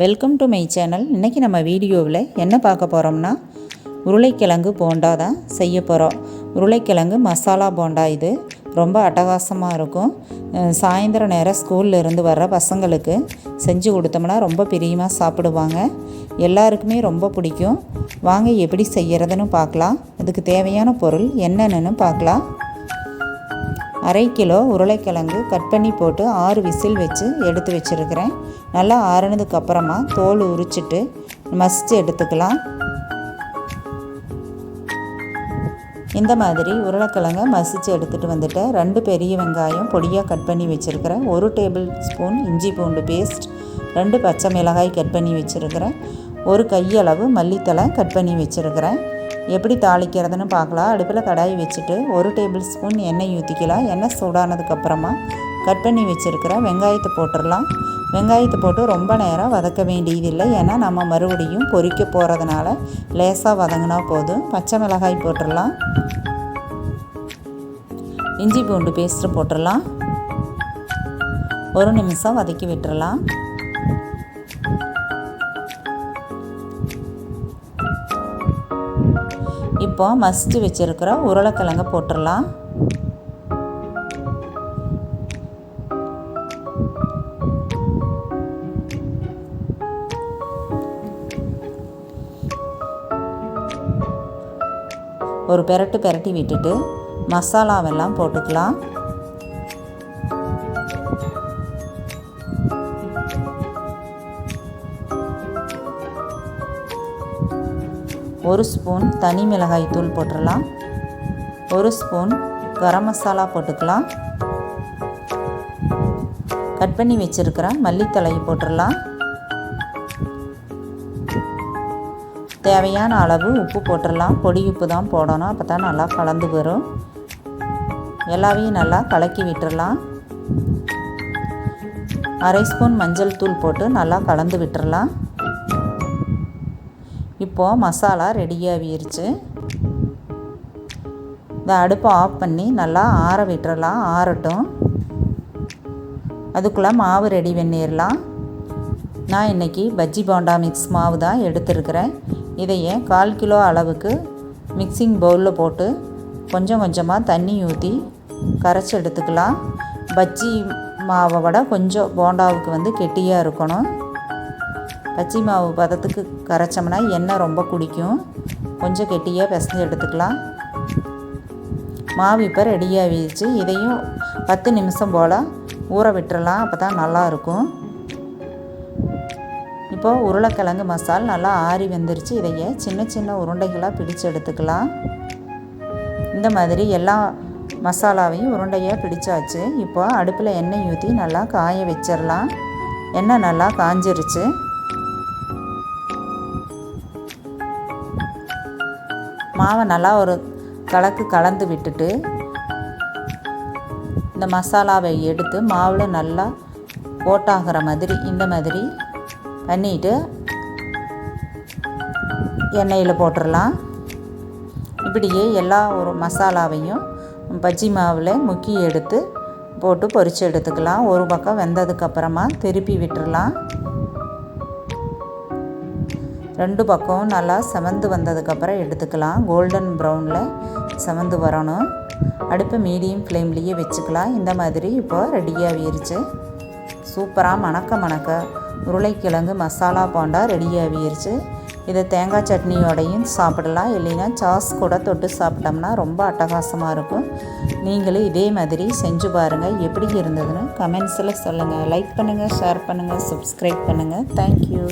Welcome to my channel இன்றைக்கி நம்ம வீடியோவில் என்ன பார்க்க போகிறோம்னா உருளைக்கிழங்கு போண்டா தான் செய்ய போகிறோம் உருளைக்கிழங்கு மசாலா போண்டா இது. ரொம்ப அட்டகாசமாக இருக்கும். சாயந்தரம் நேரம் ஸ்கூலில் இருந்து வர்ற பசங்களுக்கு செஞ்சு கொடுத்தோம்னா ரொம்ப பிரியமாக சாப்பிடுவாங்க. எல்லாருக்குமே ரொம்ப பிடிக்கும். வாங்க எப்படி செய்கிறதுன்னு பார்க்கலாம். அதுக்கு தேவையான பொருள் என்னென்னு பார்க்கலாம். அரை கிலோ உருளைக்கிழங்கு கட் பண்ணி போட்டு ஆறு விசில் வச்சு எடுத்து வச்சுருக்கிறேன். நல்லா ஆறுனதுக்கு அப்புறமா தோல் உரிச்சிட்டு மசித்து எடுத்துக்கலாம். இந்த மாதிரி உருளைக்கிழங்கை மசித்து எடுத்துகிட்டு வந்துட்டு ரெண்டு பெரிய வெங்காயம் பொடியாக கட் பண்ணி வச்சுருக்கிறேன். ஒரு டேபிள் ஸ்பூன் இஞ்சி பூண்டு பேஸ்ட் ரெண்டு பச்சை மிளகாய் கட் பண்ணி வச்சுருக்கிறேன். ஒரு கையளவு மல்லித்தலை கட் பண்ணி வச்சுருக்கிறேன். எப்படி தாளிக்கிறதுன்னு பார்க்கலாம். அடுப்பில் கடாய் வச்சுட்டு ஒரு டேபிள் ஸ்பூன் எண்ணெய் ஊற்றிக்கலாம். எண்ணெய் சூடானதுக்கப்புறமா கட் பண்ணி வச்சுருக்கிற வெங்காயத்தை போட்டுடலாம். வெங்காயத்தை போட்டு ரொம்ப நேரம் வதக்க வேண்டியதில்லை. ஏன்னா நம்ம மறுபடியும் பொறிக்க போகிறதுனால லேசாக வதங்கினா போதும். பச்சை மிளகாய் போட்டுடலாம். இஞ்சி பூண்டு பேஸ்ட்டு போட்டுடலாம். ஒரு நிமிஷம் வதக்கி விட்டுடலாம். இப்போ மசித்து வச்சுருக்கிற உருளைக்கிழங்க போட்டுடலாம். ஒரு பெரட்டு பெரட்டி விட்டுட்டு மசாலாவெல்லாம் போட்டுக்கலாம். ஒரு ஸ்பூன் தனி மிளகாய் தூள் போட்டுடலாம். ஒரு ஸ்பூன் கரம் மசாலா போட்டுக்கலாம். கட் பண்ணி வச்சுருக்கிற மல்லித்தலையை போட்டுடலாம். தேவையான அளவு உப்பு போட்டுடலாம். பொடி உப்பு தான் போடணும். அப்போ தான் நல்லா கலந்து வரும். எல்லாவையும் நல்லா கலக்கி விட்டுடலாம். அரை ஸ்பூன் மஞ்சள் தூள் போட்டு நல்லா கலந்து விட்டுடலாம். இப்போது மசாலா ரெடியாகிருச்சு இந்த அடுப்பை ஆஃப் பண்ணி நல்லா ஆற விட்டுறலாம் ஆறட்டும். அதுக்குள்ளே மாவு ரெடி பண்ணிடலாம் நான் இன்றைக்கி பஜ்ஜி போண்டா மிக்ஸ் மாவு தான் எடுத்துருக்கிறேன். இதையே கால் கிலோ அளவுக்கு மிக்சிங் பவுலில் போட்டு கொஞ்சம் கொஞ்சமாக தண்ணி ஊற்றி கரைச்சி எடுத்துக்கலாம். பஜ்ஜி மாவை விட கொஞ்சம் போண்டாவுக்கு வந்து கெட்டியாக இருக்கணும். பச்சை மாவு பதத்துக்கு கரைச்சோம்னா எண்ணெய் ரொம்ப குடிக்கும். கொஞ்சம் கெட்டியாக பிசைஞ்சு எடுத்துக்கலாம். மாவு இப்போ ரெடியாகிடுச்சு இதையும் பத்து நிமிஷம் போல் ஊற விட்டுறலாம். அப்போ தான் நல்லாயிருக்கும் இப்போது உருளைக்கிழங்கு மசால் நல்லா ஆறி வந்துருச்சு. இதையே சின்ன சின்ன உருண்டைகளாக பிடிச்சு எடுத்துக்கலாம். இந்த மாதிரி எல்லா மசாலாவையும் உருண்டையாக பிடிச்சாச்சு. இப்போ அடுப்பில் எண்ணெய் ஊற்றி நல்லா காய வச்சிடலாம். எண்ணெய் நல்லா காஞ்சிருச்சு. மாவை நல்லா ஒரு கலக்கு கலந்து விட்டுட்டு இந்த மசாலாவை எடுத்து மாவில் நல்லா போட்டாகிற மாதிரி இந்த மாதிரி பண்ணிட்டு எண்ணெயில் போட்டுடலாம் இப்படியே எல்லா ஒரு மசாலாவையும் பஜ்ஜி மாவில் முக்கி எடுத்து போட்டு பொரித்து எடுத்துக்கலாம். ஒரு பக்கம் வெந்ததுக்கப்புறமா திருப்பி விட்டுடலாம் ரெண்டு பக்கமும் நல்லா செவந்து வந்ததுக்கப்புறம் எடுத்துக்கலாம். கோல்டன் ப்ரௌனில் செவந்து வரணும். அடுப்பு மீடியம் ஃப்ளேம்லேயே வச்சுக்கலாம். இந்த மாதிரி இப்போ ரெடியாகிருச்சு சூப்பராக மணக்க மணக்க உருளைக்கிழங்கு மசாலா போண்டா ரெடியாகிருச்சு இதை தேங்காய் சட்னியோடையும் சாப்பிடலாம். இல்லைன்னா சாஸ் கூட தொட்டு சாப்பிட்டோம்னா ரொம்ப அட்டகாசமாக இருக்கும். நீங்களும் இதே மாதிரி செஞ்சு பாருங்கள் எப்படி இருந்ததுன்னு கமெண்ட்ஸில் சொல்லுங்கள் லைக் பண்ணுங்கள் ஷேர் பண்ணுங்கள் சப்ஸ்கிரைப் பண்ணுங்கள் தேங்க்யூ